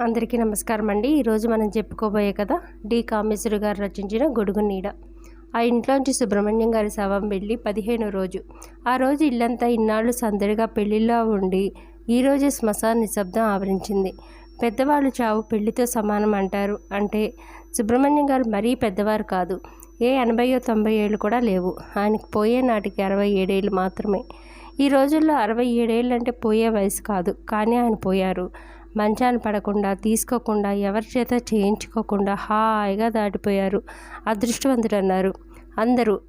అందరికీ నమస్కారం అండి. ఈరోజు మనం చెప్పుకోబోయే కదా డి. కామేశ్వరి గారు రచించిన గొడుగు నీడ. ఆ ఇంట్లోంచి సుబ్రహ్మణ్యం గారి శవం వెళ్ళి పదిహేను రోజు. ఆ రోజు ఇల్లంతా ఇన్నాళ్ళు సందడిగా పెళ్ళిలో ఉండి ఈరోజే శ్మశాన నిశ్శబ్దం ఆవరించింది. పెద్దవాళ్ళు చావు పెళ్ళితో సమానం అంటారు. అంటే సుబ్రహ్మణ్యం గారు మరీ పెద్దవారు కాదు. ఏ ఎనభైయో తొంభై ఏళ్ళు కూడా లేవు. ఆయనకు పోయే నాటికి అరవై ఏడేళ్ళు మాత్రమే. ఈ రోజుల్లో అరవై ఏడేళ్ళు అంటే పోయే వయసు కాదు. కానీ ఆయన పోయారు. మంచాన్ని పడకుండా తీసుకోకుండా ఎవరి చేత చేయించుకోకుండా హాయిగా దాటిపోయారు. అదృష్టవంతుడు అన్నారు అందరూ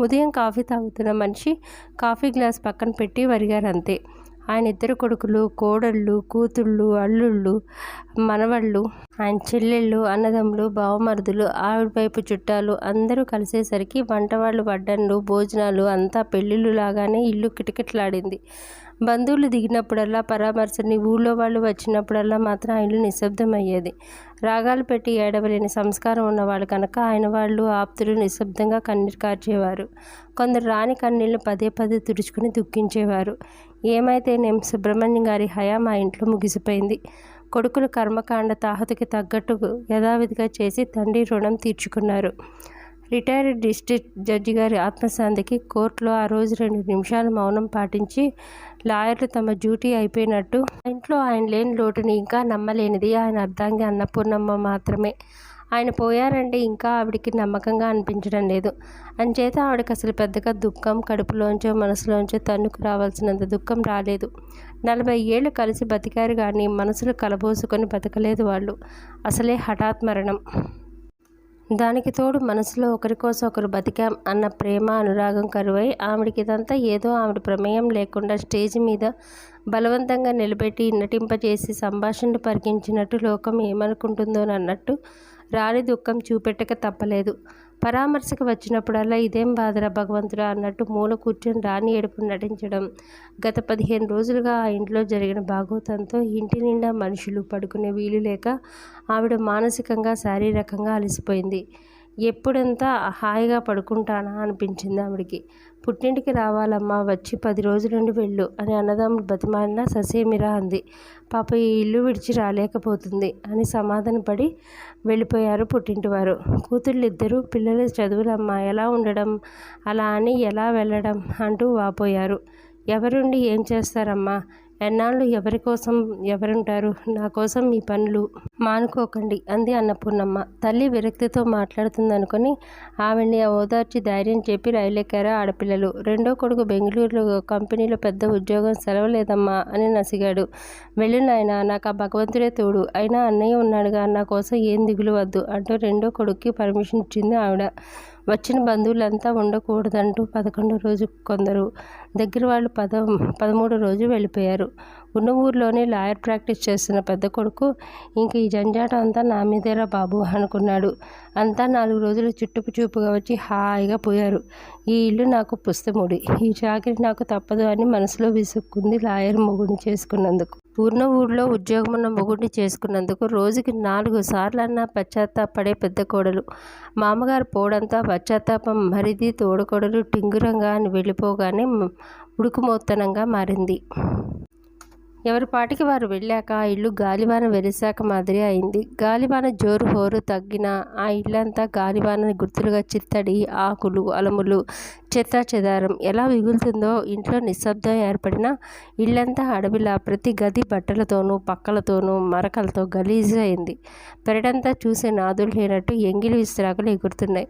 ఉదయం కాఫీ తాగుతున్న మనిషి కాఫీ గ్లాస్ పక్కన పెట్టి వరిగారు అంతే ఆయన ఇద్దరు కొడుకులు కోడళ్ళు కూతుళ్ళు అల్లుళ్ళు మనవళ్ళు ఆయన చెల్లెళ్ళు అన్నదమ్ములు బావమరుదులు ఆవిడ వైపు చుట్టాలు అందరూ కలిసేసరికి వంటవాళ్ళు వడ్డన్లు భోజనాలు అంతా పెళ్ళిళ్ళు లాగానే ఇల్లు కిటకిటలాడింది. బంధువులు దిగినప్పుడల్లా పరామర్శని ఊళ్ళో వాళ్ళు వచ్చినప్పుడల్లా మాత్రం ఆ ఇల్లు నిశ్శబ్దం అయ్యేది రాగాలు పెట్టి ఏడవలేని సంస్కారం ఉన్నవాళ్ళు కనుక ఆయన వాళ్ళు ఆప్తులు నిశ్శబ్దంగా కన్నీరు కార్చేవారు. కొందరు రాని కన్నీళ్ళు పదే పదే తుడుచుకుని దుఃఖించేవారు. ఏమైతే సుబ్రహ్మణ్యం గారి హయాం ఆ ఇంట్లో ముగిసిపోయింది. కొడుకులు కర్మకాండ తాహతకి తగ్గట్టు యథావిధిగా చేసి తండ్రి రుణం తీర్చుకున్నారు. రిటైర్డ్ డిస్ట్రిక్ట్ జడ్జి గారి ఆత్మశాంతికి కోర్టులో ఆ రోజు రెండు నిమిషాలు మౌనం పాటించి లాయర్లు తమ డ్యూటీ అయిపోయినట్టు. ఇంట్లో ఆయన లేని లోటుని ఇంకా నమ్మలేనిది ఆయన అర్థంగా అన్నపూర్ణమ్మ మాత్రమే. ఆయన పోయారంటే ఇంకా ఆవిడికి నమ్మకంగా అనిపించడం లేదు. అంచేత ఆవిడకి అసలు పెద్దగా దుఃఖం కడుపులోంచో మనసులోంచో తన్నుకు రావాల్సినంత దుఃఖం రాలేదు. నలభై ఏళ్ళు కలిసి బతికారు కానీ మనసులు కలబోసుకొని బతకలేదు వాళ్ళు. అసలే హఠాత్ మరణం. దానికి తోడు మనసులో ఒకరి కోసం ఒకరు బతికాం అన్న ప్రేమ అనురాగం కరువై ఆవిడకి ఇదంతా ఏదో ఆవిడ ప్రమేయం లేకుండా స్టేజ్ మీద బలవంతంగా నిలబెట్టి నటింపజేసి సంభాషణలు పరికించినట్టు లోకం ఏమనుకుంటుందోనన్నట్టు రాణి దుఃఖం చూపెట్టక తప్పలేదు. పరామర్శకు వచ్చినప్పుడల్లా ఇదేం బాధరా భగవంతుడా అన్నట్టు మూల కూర్చొని రాణి ఏడుపు నటించడం. గత పదిహేను రోజులుగా ఆ ఇంట్లో జరిగిన భాగవతంతో ఇంటి నిండా మనుషులు పడుకునే వీలు లేక ఆవిడ మానసికంగా శారీరకంగా అలసిపోయింది. ఎప్పుడంతా హాయిగా పడుకుంటానా అనిపించింది ఆవిడికి. పుట్టింటికి రావాలమ్మా వచ్చి పది రోజులుండి వెళ్ళు అని అన్నదమ్ముడు బతిమాలిన ససేమిరా అంది. పాప ఈ ఇల్లు విడిచి రాలేకపోతుంది అని సమాధానపడి వెళ్ళిపోయారు పుట్టింటి వారు. కూతుళ్ళు ఇద్దరు పిల్లల చదువులమ్మా ఎలా ఉండడం అలా అని ఎలా వెళ్ళడం అంటూ వాపోయారు. ఎవరుండి ఏం చేస్తారమ్మా? ఎన్నాళ్ళు ఎవరి కోసం ఎవరుంటారు? నా కోసం మీ పనులు మానుకోకండి అంది అన్నపూర్ణమ్మ. తల్లి విరక్తితో మాట్లాడుతుందనుకొని ఆవిడ్ని ఓదార్చి ధైర్యం చెప్పి రైలెక్కారు ఆడపిల్లలు. రెండో కొడుకు బెంగళూరులో కంపెనీలో పెద్ద ఉద్యోగం సెలవు లేదమ్మా అని నసిగాడు. వెళ్ళు నాయన నాకు ఆ భగవంతుడే తోడు. అయినా అన్నయ్య ఉన్నాడుగా నా కోసం ఏం దిగులు వద్దు అంటూ రెండో కొడుక్కి పర్మిషన్ ఇచ్చింది ఆవిడ. వచ్చిన బంధువులంతా ఉండకూడదంటూ పదకొండు రోజు కొందరు దగ్గర వాళ్ళు పద పదమూడు రోజు వెళ్ళిపోయారు. ఉన్న ఊర్లోనే లాయర్ ప్రాక్టీస్ చేస్తున్న పెద్ద కొడుకు ఇంక ఈ జంజాట అంతా నా మీదేరా బాబు అనుకున్నాడు. అంతా నాలుగు రోజులు చుట్టుపు చూపుగా వచ్చి హాయిగా పోయారు. ఈ ఇల్లు నాకు పుస్తముడి. ఈ చాకరి నాకు తప్పదు అని మనసులో విసుక్కుంది లాయర్ మొగుడిని చేసుకున్నందుకు. పూర్ణ ఊర్లో ఉద్యోగం ఉన్న మొగుడిని చేసుకున్నందుకు రోజుకి నాలుగు సార్లన్నా పశ్చాత్తాపడే పెద్ద కోడలు. మామగారు పోవడంతో పశ్చాత్తాపం మరిది తోడుకోడలు టింగురంగా అని వెళ్ళిపోగానే ఉడుకుమోత్తనంగా మారింది. ఎవరి పాటికి వారు వెళ్ళాక ఆ ఇల్లు గాలివాన వెలిశాక మాదిరి అయింది. గాలివాన జోరు హోరు తగ్గిన ఆ ఇల్లంతా గాలివానని గుర్తులుగా చిత్తడి ఆకులు అలములు చెత్తా చెదారం ఎలా మిగులుతుందో ఇంట్లో నిశ్శబ్దం ఏర్పడిన ఇల్లంతా అడవిలా ప్రతి గది బట్టలతోనూ పక్కలతోనూ మరకలతో గలీజు అయింది. పెరడంతా చూసే నాదులు లేనట్టు ఎంగిలి విస్తరాకులు ఎగురుతున్నాయి.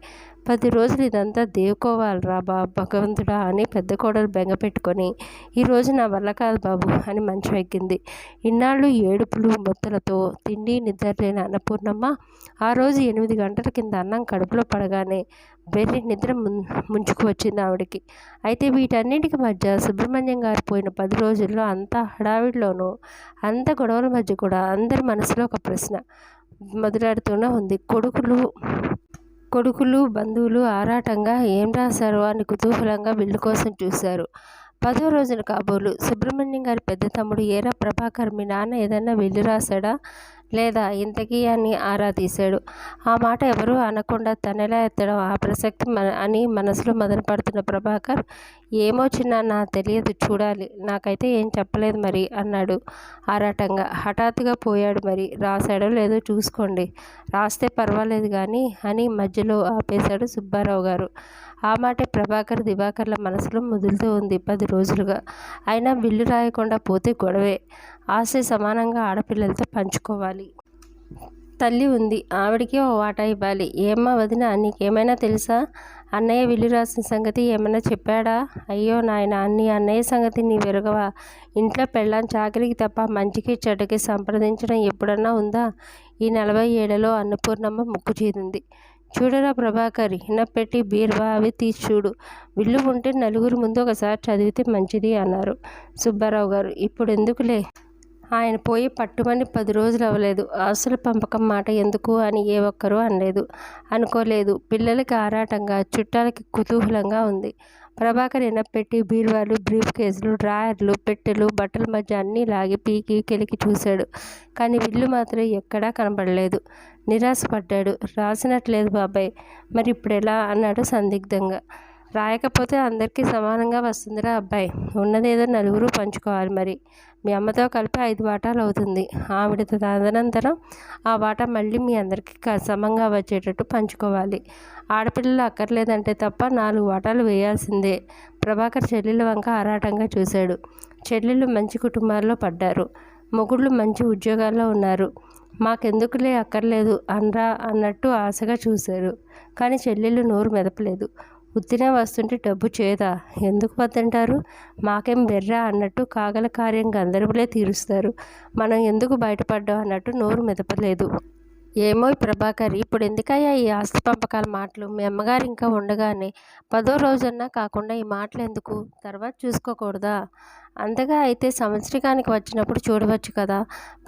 పది రోజులు ఇదంతా దేవుకోవాలరా బా భగవంతుడా అని పెద్ద కోడలు బెంగ పెట్టుకొని ఈరోజు నా వల్ల కాదు బాబు అని మంచం ఎక్కింది. ఇన్నాళ్ళు ఏడుపులు మొత్తలతో తిండి నిద్రలేని అన్నపూర్ణమ్మ ఆ రోజు ఎనిమిది గంటల కింద అన్నం కడుపులో పడగానే వెర్రి నిద్ర ముంచుకు వచ్చింది ఆవిడకి. అయితే వీటన్నిటికి మధ్య సుబ్రహ్మణ్యం గారు పోయిన పది రోజుల్లో అంత హడావిడిలోనూ అంత గొడవల మధ్య కూడా అందరి మనసులో ఒక ప్రశ్న మొదలాడుతూనే ఉంది. కొడుకులు కొడుకులు బంధువులు ఆరాటంగా ఏం రాశారో అని కుతూహలంగా బిల్లు కోసం చూశారు. పదో రోజున కాబోలు సుబ్రహ్మణ్యం గారి పెద్ద తమ్ముడు ఏరా ప్రభాకర్ మీ నాన్న ఏదన్నా వెళ్ళి రాశాడా? లేదా ఇంతకీ అని ఆరా తీశాడు. ఆ మాట ఎవరూ అనకుండా తనెలా ఎత్తడం ఆ ప్రసక్తి మన అని మనసులో మదనపడుతున్న ప్రభాకర్ ఏమో చిన్న నా తెలియదు చూడాలి నాకైతే ఏం చెప్పలేదు మరి అన్నాడు ఆరాటంగా. హఠాత్తుగా పోయాడు మరి రాశాడో లేదో చూసుకోండి. రాస్తే పర్వాలేదు కానీ అని మధ్యలో ఆపేశాడు సుబ్బారావు గారు. ఆ మాటే ప్రభాకర్ దివాకర్ల మనసులో ముదులుతూ ఉంది పది రోజులుగా. అయినా విల్లు రాయకుండా పోతే గొడవే. ఆస్తి సమానంగా ఆడపిల్లలతో పంచుకోవాలి. తల్లి ఉంది. ఆవిడికి ఓ వాటా ఇవ్వాలి. ఏమ్మా వదిన నీకేమైనా తెలుసా? అన్నయ్య విల్లు రాసిన సంగతి ఏమైనా చెప్పాడా? అయ్యో నాయన నీ అన్నయ్య సంగతి నీ విరగవా? ఇంట్లో పెళ్ళాం చాకరికి తప్ప మంచికి చెడ్డకి సంప్రదించడం ఎప్పుడన్నా ఉందా? ఈ నలభై ఏళ్ళలో అన్నపూర్ణమ్మ ముక్కు చీరింది చూడరా ప్రభాకర్ పెట్టి బీర్వా అవి తీసి చూడు. విల్లు ఉంటే నలుగురు ముందు ఒకసారి చదివితే మంచిది అన్నారు సుబ్బారావు గారు. ఇప్పుడు ఎందుకులే? ఆయన పోయి పట్టుమని పది రోజులు అవ్వలేదు. ఆస్తుల పంపకం మాట ఎందుకు అని ఏ ఒక్కరూ అనలేదు. అనుకోలేదు. పిల్లలకి ఆరాటంగా చుట్టాలకి కుతూహలంగా ఉంది. ప్రభాకర్ ఎనపెట్టి బీరువాలు బ్రీఫ్ కేసులు డ్రాయర్లు పెట్టెలు బట్టల మధ్య అన్నీ లాగి పీకి కెలికి చూశాడు. కానీ విల్లు మాత్రం ఎక్కడా కనబడలేదు. నిరాశపడ్డాడు. రాసినట్లేదు బాబాయ్. మరి ఇప్పుడు ఎలా అన్నాడు సందిగ్ధంగా. రాయకపోతే అందరికీ సమానంగా వస్తుందిరా అబ్బాయి. ఉన్నదేదో నలుగురు పంచుకోవాలి మరి. మీ అమ్మతో కలిపి ఐదు వాటాలు అవుతుంది. ఆవిడ తదనంతరం ఆ వాటా మళ్ళీ మీ అందరికీ సమంగా వచ్చేటట్టు పంచుకోవాలి. ఆడపిల్లలు అక్కర్లేదంటే తప్ప నాలుగు వాటాలు వేయాల్సిందే. ప్రభాకర్ చెల్లెల వంక ఆరాటంగా చూశాడు. చెల్లెళ్ళు మంచి కుటుంబాల్లో పడ్డారు. మొగుళ్ళు మంచి ఉద్యోగాల్లో ఉన్నారు. మాకెందుకులే అక్కర్లేదు అనరా అన్నట్టు ఆశగా చూశారు. కానీ చెల్లెళ్ళు నోరు మెదపలేదు. ఉత్తినే వస్తుంటే డబ్బు చేదా? ఎందుకు వద్దంటారు? మాకేం బెర్రా అన్నట్టు కాగల కార్యం గందరబులే తీరుస్తారు. మనం ఎందుకు బయటపడ్డాం అన్నట్టు నోరు మెదపలేదు. ఏమో ప్రభాకర్ ఇప్పుడు ఎందుకయ్యా ఈ ఆస్తి పంపకాల మాటలు? మీ అమ్మగారు ఇంకా ఉండగానే పదో రోజన్నా కాకుండా ఈ మాటలు ఎందుకు? తర్వాత చూసుకోకూడదా? అంతగా అయితే సంవత్సరికానికి వచ్చినప్పుడు చూడవచ్చు కదా?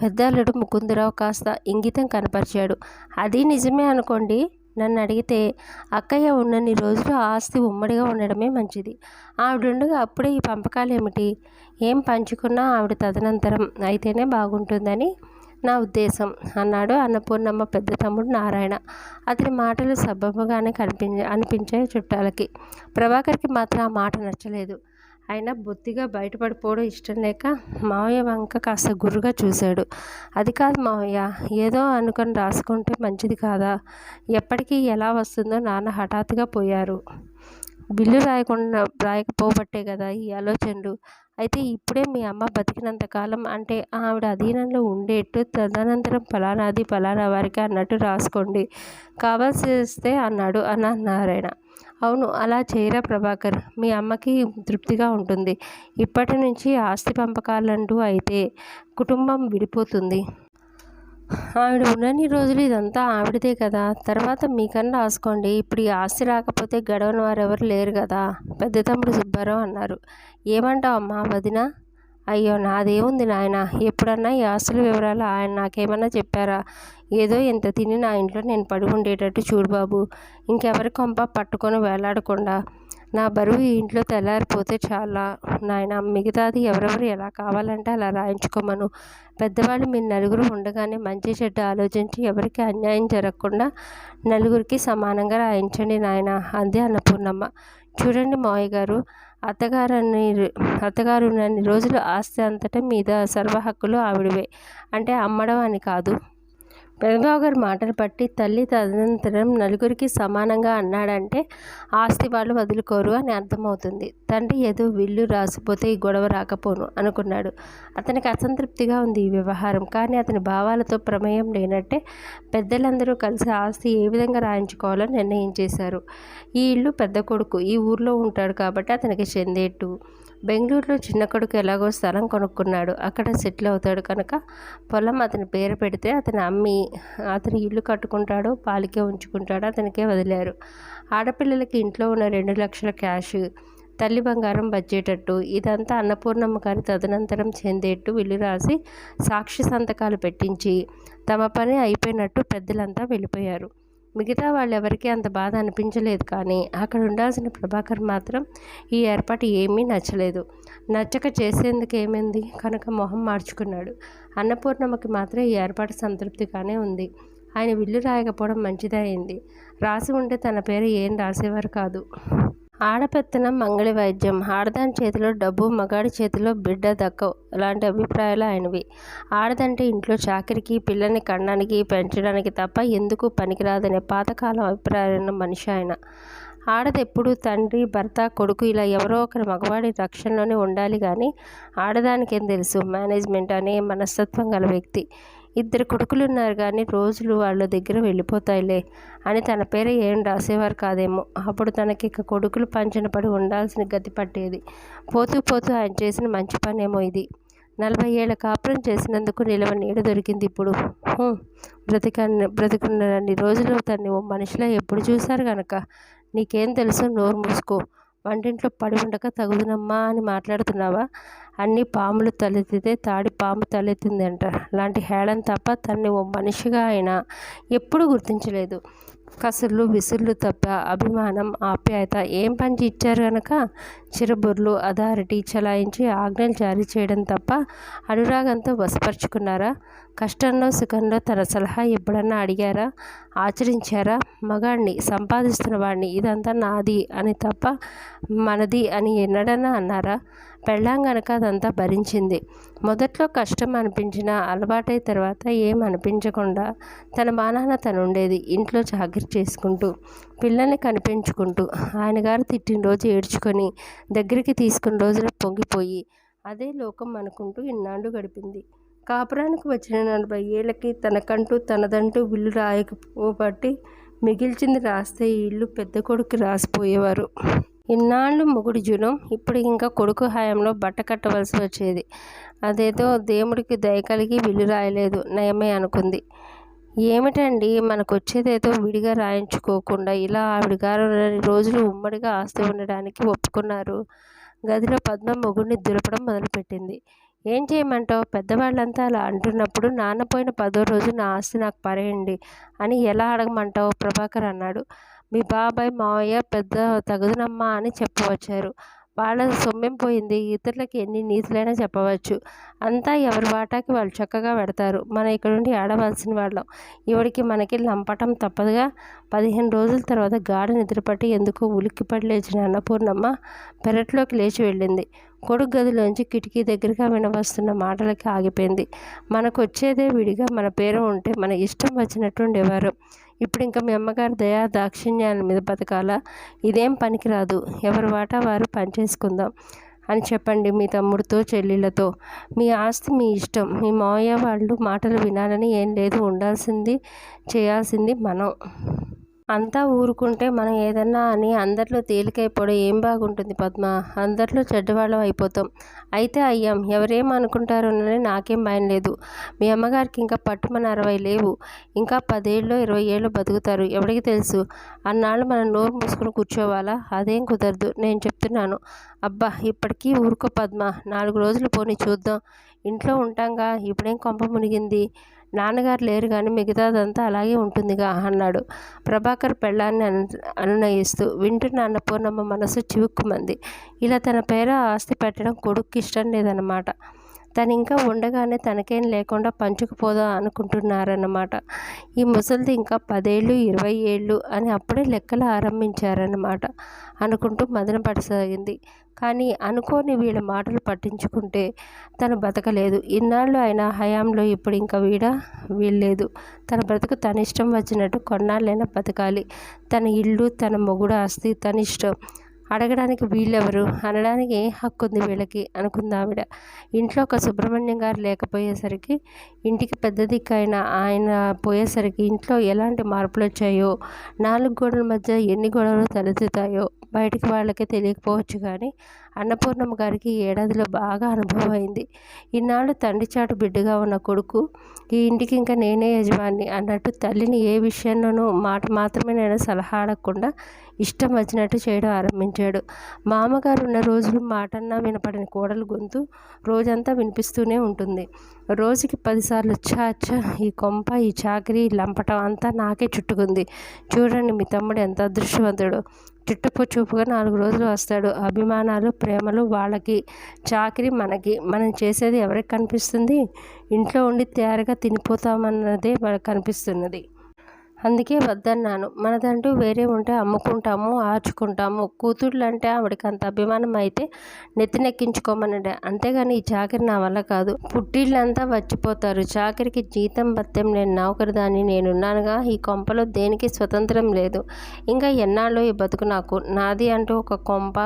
పెద్దల్లుడు ముకుందరావు కాస్త ఇంగితం కనపరిచాడు. అది నిజమే అనుకోండి. నన్ను అడిగితే అక్కయ్య ఉన్నన్ని రోజులు ఆస్తి ఉమ్మడిగా ఉండడమే మంచిది. ఆవిడుండగా అప్పుడే ఈ పంపకాలు ఏమిటి? ఏం పంచుకున్నా ఆవిడ తదనంతరం అయితేనే బాగుంటుందని నా ఉద్దేశం అన్నాడు అన్నపూర్ణమ్మ పెద్ద తమ్ముడు నారాయణ. అతని మాటలు సబబుగానే కనిపించ అనిపించాయి చుట్టాలకి. ప్రభాకర్కి మాత్రం ఆ మాట నచ్చలేదు. అయినా బొత్తిగా బయటపడిపోవడం ఇష్టం లేక మావయ్య వంక కాస్త గుర్రుగా చూశాడు. అది కాదు మావయ్య ఏదో అనుకొని రాసుకుంటే మంచిది కాదా? ఎప్పటికీ ఎలా వస్తుందో నాన్న హఠాత్తుగా పోయారు. బిల్లు రాయకుండా రాయకపోబట్టే కదా ఈ ఆలోచనలు. అయితే ఇప్పుడే మీ అమ్మ బతికినంత కాలం అంటే ఆవిడ అధీనంలో ఉండేట్టు తదనంతరం ఫలానాది ఫలానా వారికి అన్నట్టు రాసుకోండి. కావాల్సి వస్తే అన్నాడు అన్న నారాయణ. అవును అలా చేయరా ప్రభాకర్? మీ అమ్మకి తృప్తిగా ఉంటుంది. ఇప్పటి నుంచి ఆస్తి పంపకాలంటూ అయితే కుటుంబం విడిపోతుంది. ఆవిడ ఉన్నన్ని రోజులు ఇదంతా ఆవిడదే కదా. తర్వాత మీకన్నా రాసుకోండి. ఇప్పుడు ఈ ఆస్తి రాకపోతే గడవని వారు ఎవరు లేరు కదా. పెద్ద తమ్ముడు సుబ్బారావు అన్నారు. ఏమంటావు అమ్మా వదిన? అయ్యో నాదేముంది నాయన. ఎప్పుడన్నా ఈ ఆస్తుల వివరాలు ఆయన నాకేమన్నా చెప్పారా? ఏదో ఎంత తిని నా ఇంట్లో నేను పడి ఉండేటట్టు చూడు బాబు. ఇంకెవరి కొంప పట్టుకొని వేలాడకుండా. నా బరువు ఈ ఇంట్లో తెల్లారిపోతే చాలా. నాయన మిగతాది ఎవరెవరు ఎలా కావాలంటే అలా రాయించుకోమను. పెద్దవాళ్ళు మీరు నలుగురు ఉండగానే మంచి చెడ్డ ఆలోచించి ఎవరికి అన్యాయం జరగకుండా నలుగురికి సమానంగా రాయించండి నాయన. అంది అన్నపూర్ణమ్మ. చూడండి మావయ్య గారు అత్తగారని అత్తగారు ఉన్నన్ని రోజులు ఆస్తి అంతటా మీద సర్వ హక్కులు ఆవిడవే. అంటే అమ్మడం అని కాదు. పెదబాబు గారి మాటలు పట్టి తల్లి తదనంతరం నలుగురికి సమానంగా అన్నాడంటే ఆస్తి వాళ్ళు వదులుకోరు అని అర్థమవుతుంది. తండ్రి ఏదో విల్లు రాసిపోతే ఈ గొడవ రాకపోను అనుకున్నాడు. అతనికి అసంతృప్తిగా ఉంది ఈ వ్యవహారం. కానీ అతని భావాలతో ప్రమేయం లేనట్టే పెద్దలందరూ కలిసి ఆస్తి ఏ విధంగా రాయించుకోవాలో నిర్ణయం చేశారు ఈ ఇల్లు పెద్ద కొడుకు. ఈ ఊర్లో ఉంటాడు కాబట్టి అతనికి చెందేట్టు. బెంగళూరులో చిన్న కొడుకు ఎలాగో స్థలం కొనుక్కున్నాడు. అక్కడ సెటిల్ అవుతాడు కనుక పొలం అతని పేరు పెడితే అతను అమ్మి అతని ఇల్లు కట్టుకుంటాడో పాలికే ఉంచుకుంటాడో అతనికే వదిలారు. ఆడపిల్లలకి ఇంట్లో ఉన్న రెండు లక్షల క్యాష్ తల్లి బంగారం బడ్జెటట్టు ఇదంతా అన్నపూర్ణమ్మ గారి తదనంతరం చెందేట్టు విల్లు రాసి సాక్షి సంతకాలు పెట్టించి తమ పని అయిపోయినట్టు పెద్దలంతా వెళ్ళిపోయారు. మిగతా వాళ్ళెవరికీ అంత బాధ అనిపించలేదు కానీ అక్కడ ఉండాల్సిన ప్రభాకర్ మాత్రం ఈ ఏర్పాటు ఏమీ నచ్చలేదు. నచ్చక చేసేందుకు ఏమైంది? కనుక మొహం మార్చుకున్నాడు. అన్నపూర్ణమ్మకి మాత్రం ఈ ఏర్పాటు సంతృప్తిగానే ఉంది. ఆయన విల్లు రాయకపోవడం మంచిదే అయింది. రాసి ఉంటే తన పేరు ఏం రాసేవారు కాదు. ఆడపెత్తనం మంగళి వైద్యం. ఆడదాని చేతిలో డబ్బు మగాడి చేతిలో బిడ్డ దక్కవు. ఇలాంటి అభిప్రాయాలు ఆయనవి. ఆడదంటే ఇంట్లో చాకరికి పిల్లని కనడానికి పెంచడానికి తప్ప ఎందుకు పనికిరాదనే పాతకాలం అభిప్రాయాలను మనిషి ఆయన. ఆడది ఎప్పుడు తండ్రి భర్త కొడుకు ఇలా ఎవరో ఒకరి మగవాడి రక్షణలోనే ఉండాలి కానీ ఆడదానికేం తెలుసు? మేనేజ్మెంట్ అనే మనస్తత్వం గల వ్యక్తి. ఇద్దరు కొడుకులు ఉన్నారు కానీ రోజులు వాళ్ళ దగ్గర వెళ్ళిపోతాయిలే అని తన పేరు ఏం రాసేవారు కాదేమో. అప్పుడు తనకి ఇక కొడుకులు పంచన పడి ఉండాల్సిన గతి పట్టేది. పోతూ పోతూ ఆయన చేసిన మంచి పనేమో ఇది. నలభై ఏళ్ళ కాపురం చేసినందుకు నిలవ నీడ దొరికింది ఇప్పుడు. బ్రతిక బ్రతికున్నన్ని రోజులు తన్ని ఓ మనిషిలో ఎప్పుడు చూశారు కనుక నీకేం తెలుసు? నోరు మూసుకో. వంటింట్లో పడి ఉండక తగుదునమ్మా అని మాట్లాడుతున్నావా? అన్ని పాములు తలెత్తితే తాడి పాము తలెత్తిందంట. లాంటి హేళన తప్ప తన్ని ఓ మనిషిగా ఆయన ఎప్పుడూ గుర్తించలేదు. కసుర్లు విసుర్లు తప్ప అభిమానం ఆప్యాయత ఏం పంచి ఇచ్చారు కనుక చిరబుర్లు అథారిటీ చలాయించి ఆజ్ఞలు జారీ చేయడం తప్ప అనురాగంతో వసపరుచుకున్నారా కష్టంలో సుఖంలో తన సలహా ఎప్పుడన్నా అడిగారా? ఆచరించారా? మగాడిని సంపాదిస్తున్న వాడిని ఇదంతా నాది అని తప్ప మనది అని ఎన్నడన్నా అన్నారా? పెళ్ళాం గనక అదంతా భరించింది. మొదట్లో కష్టం అనిపించిన అలవాటై తర్వాత ఏం అనిపించకుండా తన మానాన తను ఉండేది ఇంట్లో జాగ్రత్త చేసుకుంటూ పిల్లల్ని కనిపించుకుంటూ ఆయన గారు తిట్టిన రోజు ఏడ్చుకొని దగ్గరికి తీసుకున్న రోజున పొంగిపోయి అదే లోకం అనుకుంటూ ఇన్నాళ్ళు గడిపింది. కాపురానికి వచ్చిన నలభై ఏళ్ళకి తనకంటూ తనదంటూ విల్లు రాయకపోబట్టి మిగిల్చింది రాస్తే ఈ ఇల్లు పెద్ద కొడుకు రాసిపోయేవారు. ఇన్నాళ్ళు మొగుడి జునం ఇప్పుడు ఇంకా కొడుకు హాయంలో బట్ట కట్టవలసి వచ్చేది. అదేదో దేవుడికి దయ కలిగి విల్లు రాయలేదు నయమే అనుకుంది. ఏమిటండి? మనకు వచ్చేదేదో విడిగా రాయించుకోకుండా ఇలా ఆవిడ గారు రోజులు ఉమ్మడిగా ఆస్తి ఉండడానికి ఒప్పుకున్నారు. గదిలో పద్మ మొగుడిని దులపడం మొదలుపెట్టింది. ఏం చేయమంటావు? పెద్దవాళ్ళంతా అలా అంటున్నప్పుడు నాన్న పోయిన పదో రోజు నా ఆస్తి నాకు పరేయండి అని ఎలా అడగమంటావు? ప్రభాకర్ అన్నాడు. మీ బాబాయ్ మావయ్య పెద్ద తగదునమ్మా అని చెప్పవచ్చారు. వాళ్ళ సొమ్మెం పోయింది. ఇతరులకి ఎన్ని నీతులైనా చెప్పవచ్చు. అంతా ఎవరి వాటాకి వాళ్ళు చక్కగా పెడతారు. మనం ఇక్కడ నుండి ఆడవలసిన వాళ్ళం. ఇవిడికి మనకి లంపటం తప్పదుగా. పదిహేను రోజుల తర్వాత గాఢ నిద్రపట్టి ఎందుకో ఉలిక్కిపడి లేచిన అన్నపూర్ణమ్మ పెరట్లోకి లేచి వెళ్ళింది. కొడుకు గదిలోంచి కిటికీ దగ్గరగా వినవస్తున్న మాటలకి ఆగిపోయింది. మనకు వచ్చేదే విడిగా మన పేరు ఉంటే మన ఇష్టం వచ్చినట్టు ఉండేవారు ఇప్పుడు ఇంకా మీ అమ్మగారి దయా దాక్షిణ్యాల మీద బతకాల? ఇదేం పనికిరాదు. ఎవరి వాటా వారు పనిచేసుకుందాం అని చెప్పండి మీ తమ్ముడితో చెల్లెళ్ళతో. మీ ఆస్తి మీ ఇష్టం. మీ మావయ్య వాళ్ళు మాటలు వినాలని ఏం లేదు. ఉండాల్సింది చేయాల్సింది మనం. అంతా ఊరుకుంటే మనం ఏదన్నా అని అందరిలో తేలికైపోవడం ఏం బాగుంటుంది పద్మ? అందరిలో చెడ్డవాళ్ళం అయిపోతాం. అయితే అయ్యాం. ఎవరేం అనుకుంటారోనని నాకేం భయం లేదు. మీ అమ్మగారికి ఇంకా పట్టుమని అరవై లేవు. ఇంకా పదేళ్ళు ఇరవై ఏళ్ళు బతుకుతారు. ఎవరికి తెలుసు? అన్నాళ్ళు మనం నోరు మూసుకుని కూర్చోవాలా? అదేం కుదరదు. నేను చెప్తున్నాను. అబ్బా ఇప్పటికీ ఊరుకో పద్మ. నాలుగు రోజులు పోనీ చూద్దాం. ఇంట్లో ఉంటాంగా. ఇప్పుడేం కొంప మునిగింది? నాన్నగారు లేరు కానీ మిగతాదంతా అలాగే ఉంటుందిగా అన్నాడు. ప్రభాకర్ పెళ్ళాన్ని అను అనునయిస్తూ వింటున్న అన్నపూర్ణమ్మ మనసు చివుక్కుమంది. ఇలా తన పేర ఆస్తి పెట్టడం కొడుక్కి ఇష్టం లేదన్నమాట. తను ఇంకా ఉండగానే తనకేం లేకుండా పంచుకుపోదా అనుకుంటున్నారన్నమాట. ఈ ముసలిది ఇంకా పదేళ్ళు ఇరవై ఏళ్ళు అని అప్పుడే లెక్కలు ఆరంభించారన్నమాట అనుకుంటూ మదన పడసాగింది. కానీ అనుకోని వీళ్ళ మాటలు పట్టించుకుంటే తను బతకలేదు. ఇన్నాళ్ళు ఆయన హయాంలో ఇప్పుడు ఇంకా వీడ వీల్లేదు. తన బ్రతుకు తన ఇష్టం వచ్చినట్టు కొన్నాళ్ళైనా బతకాలి. తన ఇల్లు తన మొగుడు ఆస్తి తన ఇష్టం అడగడానికి వీళ్ళెవరు? అనడానికి హక్కుంది వీళ్ళకి అనుకుంది ఆవిడ ఇంట్లో ఒక సుబ్రహ్మణ్యం గారు లేకపోయేసరికి ఇంటికి పెద్ద దిక్కైన ఆయన పోయేసరికి ఇంట్లో ఎలాంటి మార్పులు వచ్చాయో నాలుగు గోడల మధ్య ఎన్ని గొడవలు తలెత్తుతాయో బయటికి వాళ్ళకి తెలియకపోవచ్చు కానీ అన్నపూర్ణమ్మ గారికి ఏడాదిలో బాగా అనుభవం అయింది ఇన్నాళ్ళు తండ్రి చాటు బిడ్డగా ఉన్న కొడుకు ఈ ఇంటికి ఇంకా నేనే యజమాని అన్నట్టు తల్లిని ఏ విషయంలోనూ మాట మాత్రమే నేను సలహా అడగకుండా ఇష్టం వచ్చినట్టు చేయడం ఆరంభించాడు. మామగారు ఉన్న రోజులు మాటన్నా వినపడిన కోడలు గొంతు రోజంతా వినిపిస్తూనే ఉంటుంది. రోజుకి పదిసార్లు ఛా ఛా ఈ కొంప ఈ చాకరీ లంపటం అంతా నాకే చుట్టుకుంది. చూడండి మీ తమ్ముడు ఎంత అదృష్టవంతుడు. చుట్టుపు చూపుగా నాలుగు రోజులు వస్తాడు. అభిమానాలు ప్రేమలు వాళ్ళకి చాకరీ మనకి. మనం చేసేది ఎవరికి కనిపిస్తుంది? ఇంట్లో ఉండి తయారుగా తినిపోతామన్నదే కనిపిస్తున్నది. అందుకే వద్దన్నాను. మనదంటూ వేరే ఉంటే అమ్ముకుంటాము ఆర్చుకుంటాము. కూతుళ్ళు అంటే ఆవిడకి అంత అభిమానం అయితే నెత్తినెక్కించుకోమనడే. అంతేగాని ఈ చాకరి నా వల్ల కాదు. పుట్టిళ్ళంతా వచ్చిపోతారు చాకరికి జీతం భత్యం నేను నౌకరిదాన్ని నేనున్నానుగా ఈ కొంపలో దేనికి స్వతంత్రం లేదు. ఇంకా ఎన్నాళ్ళు ఈ బతుకు నాకు. నాది అంటూ ఒక కొంప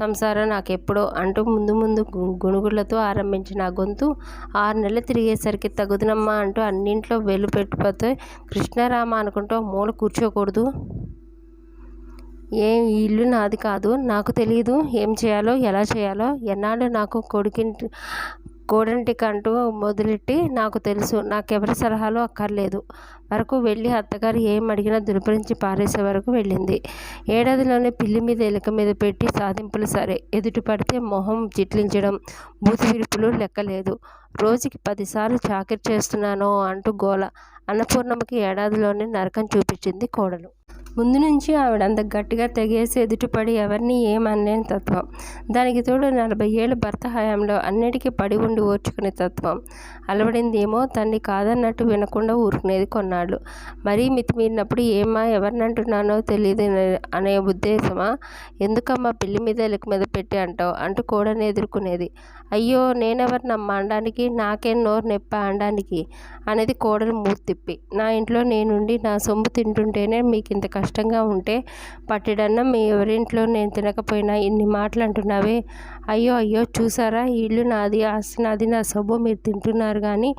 సంసారం నాకెప్పుడో అంటూ ముందు ముందు గుణుగులతో ఆరంభించిన గొంతు ఆరు నెలలు తిరిగేసరికి తగుదనమ్మా అంటూ అన్నింట్లో వెలు పెట్టిపోతే కృష్ణారామ అనుకుంటూ మూల కూర్చోకూడదు. ఏం ఈ ఇల్లు నాది కాదు నాకు తెలియదు ఏం చేయాలో ఎలా చేయాలో. ఎన్నాళ్ళు నాకు కొడుకింటి కోడంటికంటూ మొదలెట్టి నాకు తెలుసు నాకెవరి సలహాలు అక్కర్లేదు. వరకు వెళ్ళి అత్తగారు ఏం అడిగినా దులుపరించి పారేసే వరకు వెళ్ళింది. ఏడాదిలోనే పిల్లి మీద ఎలుక మీద పెట్టి సాధింపులు సరే. ఎదుటి పడితే మొహం చిట్లించడం బూతి విరుపులు లెక్కలేదు. రోజుకి పదిసార్లు చాకరీ చేస్తున్నాను అంటూ గోల. అన్నపూర్ణమ్మకి ఏడాదిలోనే నరకం చూపించింది కోడలు. ముందు నుంచి ఆవిడ అంత గట్టిగా తెగేసి ఎదుటిపడి ఎవరిని ఏమనలేని తత్వం. దానికి తోడు నలభై ఏళ్ళు భర్త హయాంలో అన్నిటికీ పడి ఉండి ఓర్చుకునే తత్వం. అలవడిందేమో తన్ని కాదన్నట్టు వినకుండా ఊరుకునేది కొన్నాళ్ళు మరీ మితిమీరినప్పుడు ఏమా ఎవరినంటున్నానో తెలియదు అనే ఉద్దేశమా? ఎందుకమ్మా పెళ్ళి మీద ఎలుక మీద పెట్టి అంటావు? అంటూ కోడని ఎదుర్కొనేది. అయ్యో నేనెవరినమ్మా అనడానికి? నాకేం నోరు నెప్ప అనడానికి? అనేది కోడలు మూర్తిప్పి నా ఇంట్లో నేనుండి నా సొమ్ము తింటుంటేనే మీకు ఇంత కష్టంగా ఉంటే పట్టిడన్నం మీ ఎవరింట్లో నేను తినకపోయినా ఇన్ని మాటలు అంటున్నావే అయ్యో అయ్యో చూసారా? ఇల్లు నాది ఆస్తి నాది నా సొమ్ము మీరు తింటున్నారు కానీ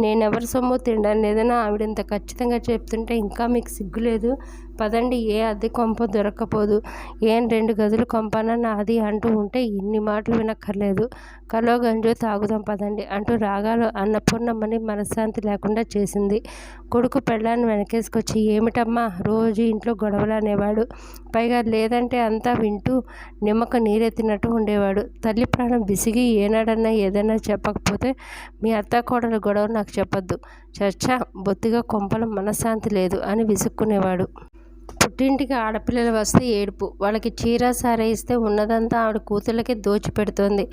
నేను ఎవరి సొమ్ము తినడం లేదని ఆవిడంత ఖచ్చితంగా చెప్తుంటే ఇంకా మీకు సిగ్గులేదు. పదండి ఏ అద్దె కొంప దొరక్కపోదు. ఏం రెండు గదులు కొంపన నాది అంటూ ఉంటే ఇన్ని మాటలు వినక్కర్లేదు. కలో గంజో తాగుదాం పదండి అంటూ రాగాలు అన్నపూర్ణమ్మని మనశ్శాంతి లేకుండా చేసింది. కొడుకు పెళ్ళాన్ని వెనకేసుకొచ్చి ఏమిటమ్మా రోజు ఇంట్లో గొడవలు అనేవాడు. పైగా లేదంటే అంతా వింటూ నిమ్మక నీరెత్తినట్టు ఉండేవాడు. తల్లి ప్రాణం విసిగి ఏనాడన్నా ఏదైనా చెప్పకపోతే మీ అత్త కోడల గొడవ నాకు చెప్పొద్దు. చచ్చా బొత్తిగా కొంపల మనశ్శాంతి లేదు అని విసుక్కునేవాడు. పుట్టింటికి ఆడపిల్లలు వస్తే ఏడుపు వాళ్ళకి చీర సారే ఇస్తే ఉన్నదంతా ఆవిడ కూతుళ్ళకి దోచిపెడుతోంది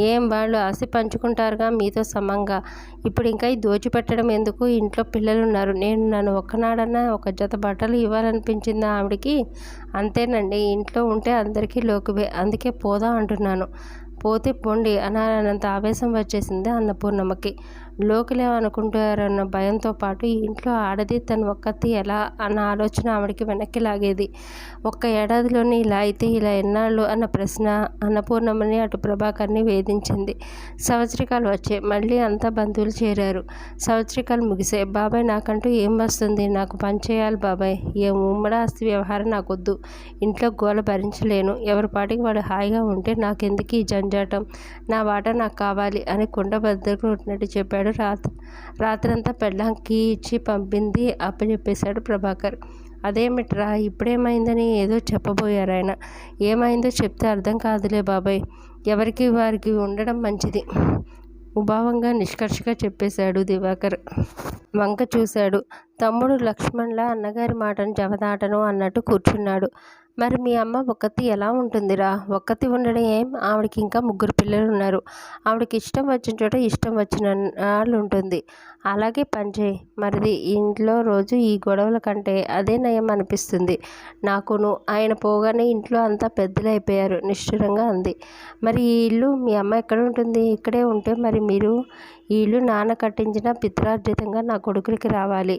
ఏం వాళ్ళు ఆశ పంచుకుంటారుగా మీతో సమంగా. ఇప్పుడు ఇంకా ఈ దోచిపెట్టడం ఎందుకు? ఇంట్లో పిల్లలు ఉన్నారు. నేను నన్ను ఒక్కనాడన్నా ఒక జత బట్టలు ఇవ్వాలనిపించిందా ఆవిడకి? అంతేనండి ఇంట్లో ఉంటే అందరికీ లోకువే. అందుకే పోదా అంటున్నాను. పోతే పొండి అనాలనంత ఆవేశం వచ్చేసింది అన్నపూర్ణమ్మకి. లోకలేమనుకుంటారన్న భయంతో పాటు ఈ ఇంట్లో ఆడది తన ఒక్కతి ఎలా అన్న ఆలోచన ఆవిడకి వెనక్కి లాగేది. ఒక్క ఏడాదిలోనే ఇలా అయితే ఇలా ఎన్నాళ్ళు అన్న ప్రశ్న అన్నపూర్ణమ్మని అటు ప్రభాకర్ని వేధించింది. సంవత్సరికాలు వచ్చాయి మళ్ళీ అంతా బంధువులు చేరారు. సంవత్సరికాలు ముగిసాయి బాబాయ్ నాకంటూ ఏం వస్తుంది? నాకు పని చేయాలి బాబాయ్. ఏ ఉమ్మడి ఆస్తి వ్యవహారం నాకొద్దు. ఇంట్లో గోల భరించలేను. ఎవరి పాటికి వాడు హాయిగా ఉంటే నాకెందుకు ఈ జంజాటం నా వాట నాకు కావాలి అని కుండ బద్దకు ఉంటున్నట్టు చెప్పాడు రాత్రి రాత్రంతా పెళ్ళాంకి ఇచ్చి పంపింది అప్పచెప్పేశాడు ప్రభాకర్. అదేమిట్రా ఇప్పుడేమైందని ఏదో చెప్పబోయారు ఆయన. ఏమైందో చెప్తే అర్థం కాదులే బాబాయ్. ఎవరికి వారికి ఉండడం మంచిది. ఉభావంగా నిష్కర్షగా చెప్పేశాడు దివాకర్. వంక చూశాడు. తమ్ముడు లక్ష్మణ్లా అన్నగారి మాటను జవదాటను అన్నట్టు కూర్చున్నాడు. మరి మీ అమ్మ ఒక్కతి ఎలా ఉంటుందిరా? ఒక్కతి ఉండడం ఏం? ఆవిడకి ఇంకా ముగ్గురు పిల్లలు ఉన్నారు. ఆవిడకి ఇష్టం వచ్చిన చోట ఇష్టం వచ్చిన వాళ్ళు ఉంటుంది అలాగే పనిచేయి మరిది ఇంట్లో రోజు ఈ గొడవల కంటే అదే నయం అనిపిస్తుంది. నాకును ఆయన పోగానే ఇంట్లో అంతా అయిపోయారు నిష్ఠురంగా అంది. మరి ఈ ఇల్లు మీ అమ్మ ఎక్కడ ఉంటుంది? ఇక్కడే ఉంటే మరి మీరు ఈ ఇల్లు నాన్న కట్టించిన పిత్రార్జితంగా నా కొడుకులకి రావాలి.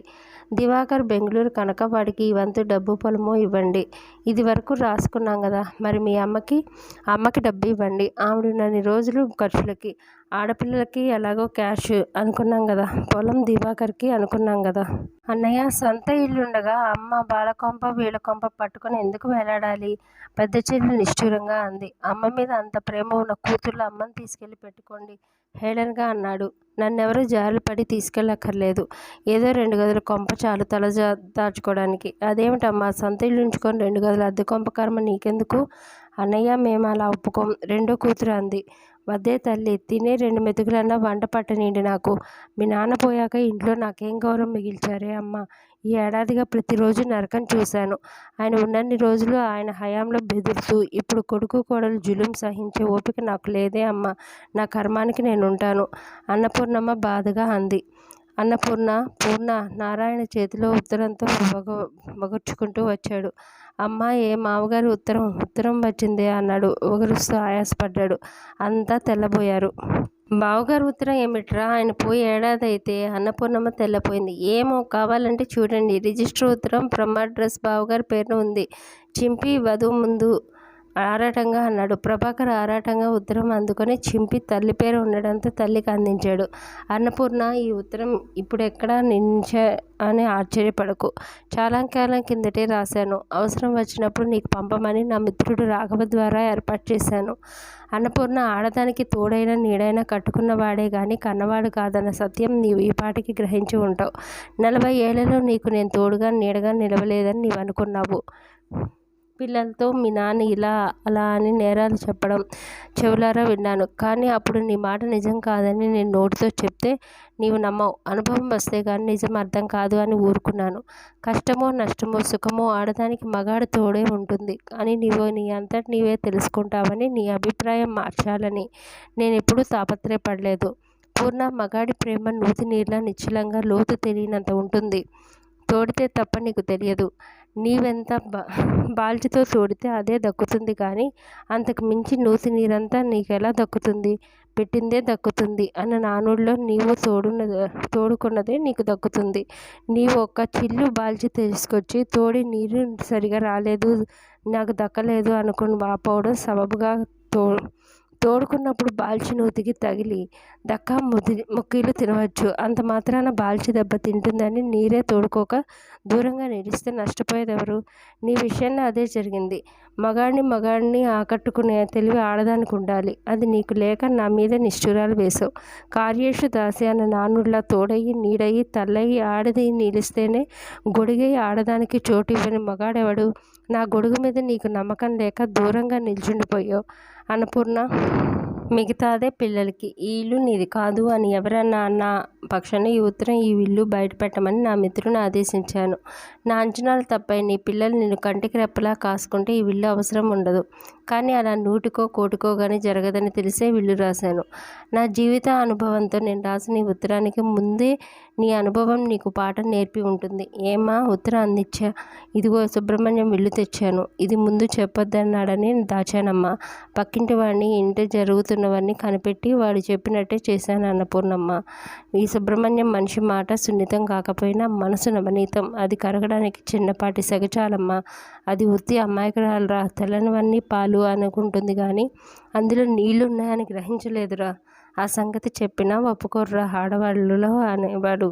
దివాకర్ బెంగళూరు కనుక వాడికి ఈ వంతు డబ్బు పొలము ఇవ్వండి. ఇది వరకు రాసుకున్నాం కదా. మరి మీ అమ్మకి అమ్మకి డబ్బు ఇవ్వండి. ఆవిడ నన్ను రోజులు ఖర్చులకి ఆడపిల్లలకి ఎలాగో క్యాష్ అనుకున్నాం కదా. పొలం దివాకర్కి అనుకున్నాం కదా. అన్నయ్య సొంత ఇల్లుండగా అమ్మ బాలకొంప వీళ్ళకొంప పట్టుకొని ఎందుకు వేలాడాలి? పెద్ద చెల్లి నిష్ఠూరంగా అంది. అమ్మ మీద అంత ప్రేమ ఉన్న కూతుర్లు అమ్మని తీసుకెళ్ళి పెట్టుకోండి హేళన్గా అన్నాడు. నన్నెవరూ పడి తీసుకెళ్ళక్కర్లేదు. ఏదో రెండు గదుల కొంప చాలు తల దాచుకోవడానికి. అదేమిటమ్మా సొంత ఇల్లు ఉంచుకొని రెండు గదుల అద్దె కొంప కర్మ నీకెందుకు? అన్నయ్య మేము అలా ఒప్పుకోం. రెండో కూతురు అంది. వద్దే తల్లి తినే రెండు మెతుకులన్నా వంట పట్టనీండి నాకు. మీ నాన్న పోయాక ఇంట్లో నాకేం గౌరవం మిగిల్చారే అమ్మ? ఈ ఏడాదిగా ప్రతిరోజు నరకం చూశాను. ఆయన ఉన్నన్ని రోజులు ఆయన హయాంలో బెదురుతూ ఇప్పుడు కొడుకు కోడలు జులుం సహించే ఓపిక నాకు లేదే అమ్మ. నా కర్మానికి నేను ఉంటాను అన్నపూర్ణమ్మ బాధగా అంది. అన్నపూర్ణ పూర్ణ నారాయణ చేతిలో ఉత్తరంతో బగ బగర్చుకుంటూ వచ్చాడు. అమ్మ ఏ మామగారు ఉత్తరం ఉత్తరం వచ్చిందే అన్నాడు. ఒకరుస్తూ ఆయాసపడ్డాడు అంతా తెల్లబోయారు. బావగారు ఉత్తరం ఏమిట్రా? ఆయన పోయి ఏడాది అయితే అన్నపూర్ణమ్మ తెల్లపోయింది. ఏమో కావాలంటే చూడండి. రిజిస్టర్ ఉత్తరం ఫ్రమ్ అడ్రస్ బావగారి పేరున ఉంది. చింపి వధువు ముందు ఆరాటంగా అన్నాడు. ప్రభాకర్ ఆరాటంగా ఉత్తరం అందుకొని చింపి తల్లి పేరు ఉండడంతో తల్లికి అందించాడు. అన్నపూర్ణ ఈ ఉత్తరం ఇప్పుడు ఎక్కడ నించ అని ఆశ్చర్యపడకు. చాలా కాలం కిందటే రాశాను. అవసరం వచ్చినప్పుడు నీకు పంపమని నా మిత్రుడు రాఘవ ద్వారా ఏర్పాటు చేశాను. అన్నపూర్ణ ఆడదానికి తోడైన నీడైన కట్టుకున్నవాడే కానీ కన్నవాడు కాదన్న సత్యం నీవు ఈ పాటికి గ్రహించి ఉంటావు. నలభై ఏళ్ళలో నీకు నేను తోడుగా నీడగా నిలవలేదని నీవు అనుకున్నావు. పిల్లలతో మీ నాన్న ఇలా అలా అని నేరాలు చెప్పడం చెవులారా విన్నాను. కానీ అప్పుడు నీ మాట నిజం కాదని నేను నోటితో చెప్తే నీవు నమ్మవు. అనుభవం వస్తే కానీ నిజం అర్థం కాదు అని ఊరుకున్నాను. కష్టమో నష్టమో సుఖమో ఆడదానికి మగాడు తోడే ఉంటుంది. అని నీవు నీ అంతటి నీవే తెలుసుకుంటావని నీ అభిప్రాయం మార్చాలని నేను ఎప్పుడూ తాపత్రయపడలేదు. పూర్ణ మగాడి ప్రేమ నూతి నీళ్ళ నిశ్చలంగా లోతు తెలియనంత ఉంటుంది. తోడితే తప్ప నీకు తెలియదు. నీవెంత బా బాల్చితో తోడితే అదే దక్కుతుంది కానీ అంతకు మించి నూసి నీరంతా నీకెలా దక్కుతుంది? పెట్టిందే దక్కుతుంది అన్న నానుడిలో నీవు తోడున్న తోడుకున్నదే నీకు దక్కుతుంది. నీవు ఒక్క చిల్లు బాల్చి తీసుకొచ్చి తోడి నీరు సరిగా రాలేదు నాకు దక్కలేదు అనుకుని వాపోవడం సబబుగా తో తోడుకున్నప్పుడు బాల్చి నూతికి తగిలి దక్క ముది ముక్కీలు తినవచ్చు. అంత మాత్రాన బాల్చి దెబ్బ తింటుందని నీరే తోడుకోక దూరంగా నిలిస్తే నష్టపోయేది ఎవరు నీ విషయంలో అదే జరిగింది. మగాడిని మగాడిని ఆకట్టుకునే తెలివి ఆడదానికి ఉండాలి అది నీకు లేక నా మీద నిష్ఠురాలు వేసావు కార్యేషు దాసి అన్న నానుడిలా తోడయ్యి నీడయ్యి తల్లయ్యి ఆడది నిలిస్తేనే గొడిగై ఆడదానికి చోటు ఇవ్వని మగాడెవడు? నా గొడుగు మీద నీకు నమ్మకం లేక దూరంగా నిల్చుండిపోయావు. అన్నపూర్ణ మిగతాదే పిల్లలకి. ఈ ఇల్లు నీది కాదు అని ఎవరన్నా అన్న పక్షాన ఈ ఉత్తరం ఈ ఇల్లు బయట పెట్టమని నా మిత్రుని ఆదేశించాను. నా అంచనాలు తప్పై నీ పిల్లలు నిన్ను కంటికి రెప్పలా కాసుకుంటే ఈ విల్లు అవసరం ఉండదు. కానీ అలా నూటికో కోటికో కానీ జరగదని తెలిసే విల్లు రాశాను. నా జీవిత అనుభవంతో నేను రాసిన ఈ ఉత్తరానికి ముందే నీ అనుభవం నీకు పాఠం నేర్పి ఉంటుంది. ఏమా ఉత్తరం అందించా. ఇదిగో సుబ్రహ్మణ్యం విల్లు తెచ్చాను. ఇది ముందు చెప్పొద్దన్నాడని దాచానమ్మా. పక్కింటి వాడిని ఇంటి జరుగుతున్నవన్నీ కనిపెట్టి వాడు చెప్పినట్టే చేశాను అన్నపూర్ణమ్మ ఈ సుబ్రహ్మణ్యం మనిషి మాట సున్నితం కాకపోయినా మనసు నవనీతం. అది కరగడానికి చిన్నపాటి సగచాలమ్మ అది ఉత్తి అమ్మాయికరాలరా తెల్లనివన్నీ పాలు అనుకుంటుంది కానీ అందులో నీళ్ళు ఉన్నాయని గ్రహించలేదురా. ఆ సంగతి చెప్పినా ఒప్పుకోర్రా ఆడవాళ్ళలో అనేవాడు.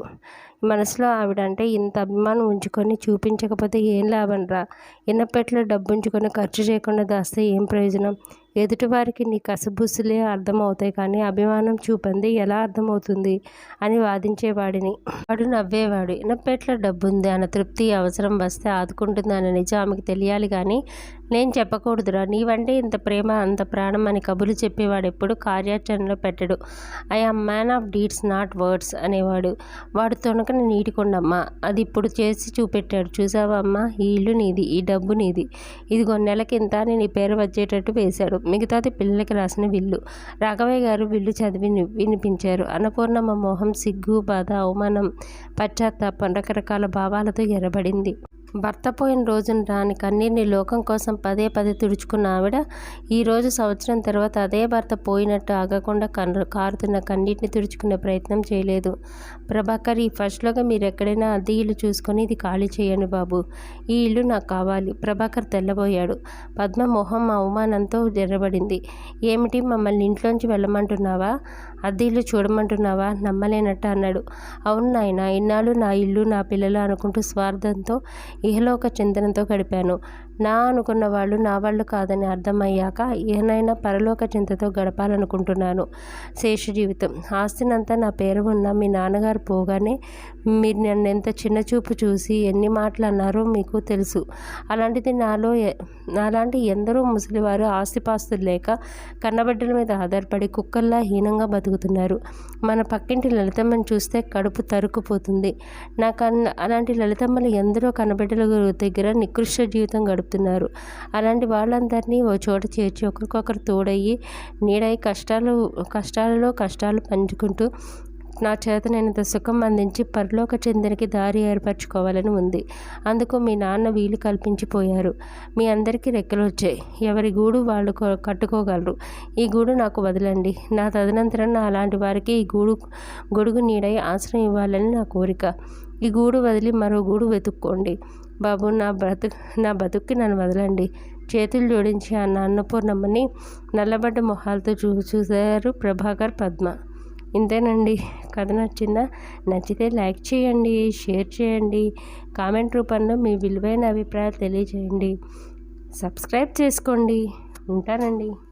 మనసులో ఆవిడంటే ఇంత అభిమానం ఉంచుకొని చూపించకపోతే ఏం లాభంరా? ఇన్నపెట్లో డబ్బు ఉంచుకొని ఖర్చు చేయకుండా దాస్తే ఏం ప్రయోజనం? ఎదుటివారికి నీ కసబుసులే అర్థమవుతాయి కానీ అభిమానం చూపంది ఎలా అర్థమవుతుంది అని వాదించేవాడిని. వాడు నవ్వేవాడు. ఇనపెట్ల డబ్బుంది అన్న తృప్తి అవసరం వస్తే ఆదుకుంటుంది అన్న నిజం ఆమెకు తెలియాలి కానీ నేను చెప్పకూడదురా. నీవంటే ఇంత ప్రేమ అంత ప్రాణం అని కబులు చెప్పేవాడు ఎప్పుడు కార్యాచరణలో పెట్టడు. I am man of deeds not words అనేవాడు. వాడు తొనకని నీటికొండమ్మ అది ఇప్పుడు చేసి చూపెట్టాడు. చూసావా అమ్మా? ఈ ఇల్లు నీది ఈ డబ్బు నీది. ఇదిగో నెలకింత నేను ఈ పేరు వచ్చేటట్టు వేశాడు. మిగతాది పిల్లలకి రాసిన విల్లు. రాఘవయ్య గారు విల్లు చదివి వినిపించారు. అన్నపూర్ణమ్మ మోహం సిగ్గు బాధ అవమానం పశ్చాత్తాపం రకరకాల భావాలతో ఎర్రబడింది. భర్త పోయిన రోజున రాని కన్నీర్ని లోకం కోసం పదే పదే తుడుచుకున్న ఆవిడ ఈరోజు సంవత్సరం తర్వాత అదే భర్త పోయినట్టు ఆగకుండా కన్ను కారుతున్న కన్నీటిని తుడుచుకునే ప్రయత్నం చేయలేదు. ప్రభాకర్ ఈ ఫస్ట్లోగా మీరు ఎక్కడైనా అద్దె ఇల్లు చూసుకొని ఇది ఖాళీ చేయండి బాబు. ఈ ఇల్లు నాకు కావాలి. ప్రభాకర్ తెల్లబోయాడు. పద్మ మొహం అవమానంతో జరబడింది ఏమిటి? మమ్మల్ని ఇంట్లోంచి వెళ్ళమంటున్నావా? అద్దె ఇల్లు చూడమంటున్నావా? నమ్మలేనట్టు అన్నాడు. అవును నాయన ఇన్నాళ్ళు నా ఇల్లు నా పిల్లలు అనుకుంటూ స్వార్థంతో ఇహలోక చింతనతో గడిపాను. నా అనుకున్న వాళ్ళు నా వాళ్ళు కాదని అర్థమయ్యాక ఏనైనా పరలోక చింతతో గడపాలనుకుంటున్నాను. శేష జీవితం. ఆస్తినంతా నా పేరు ఉన్న మీ నాన్నగారు పోగానే మీరు నన్ను ఎంత చిన్న చూపు చూసి ఎన్ని మాటలు అన్నారో మీకు తెలుసు. అలాంటిది నాలో నాలాంటి ఎందరో ముసలివారు ఆస్తిపాస్తులు లేక కన్నబిడ్డల మీద ఆధారపడి కుక్కల్లా హీనంగా బతుకుతున్నారు. మన పక్కింటి లలితమ్మని చూస్తే కడుపు తరుక్కుపోతుంది. నాకు అలాంటి లలితమ్మలు ఎందరో కన్నబిడ్డల దగ్గర నికృష్ట జీవితం గడుపు పడుతున్నారు అలాంటి వాళ్ళందరినీ ఓ చోట చేర్చి ఒకరికొకరు తోడయ్యి నీడై కష్టాలు కష్టాలలో కష్టాలు పంచుకుంటూ నా చేతనైనంత సుఖం అందించి పరలోక చెందనికి దారి ఏర్పరచుకోవాలని ఉంది. అందుకు మీ నాన్న వీలు కల్పించిపోయారు. మీ అందరికీ రెక్కలు వచ్చాయి. ఎవరి గూడు వాళ్ళు కట్టుకోగలరు. ఈ గూడు నాకు వదలండి. నా తదనంతరం నా అలాంటి వారికి ఈ గూడు గొడుగు నీడై ఆశ్రయం ఇవ్వాలని నా కోరిక. ఈ గూడు వదిలి మరో గూడు వెతుక్కోండి. బాబు నా బ్రతు నా బతుక్కి నన్ను వదలండి. చేతులు జోడించి ఆ అన్నపూర్ణమ్మని నల్లబడ్డ మొహాలతో చూ చూశారు ప్రభాకర్ పద్మ. ఇంతేనండి. కథ నచ్చిందా? నచ్చితే లైక్ చేయండి షేర్ చేయండి. కామెంట్ రూపంలో మీ విలువైన అభిప్రాయాలు తెలియజేయండి. సబ్స్క్రైబ్ చేసుకోండి. ఉంటానండి.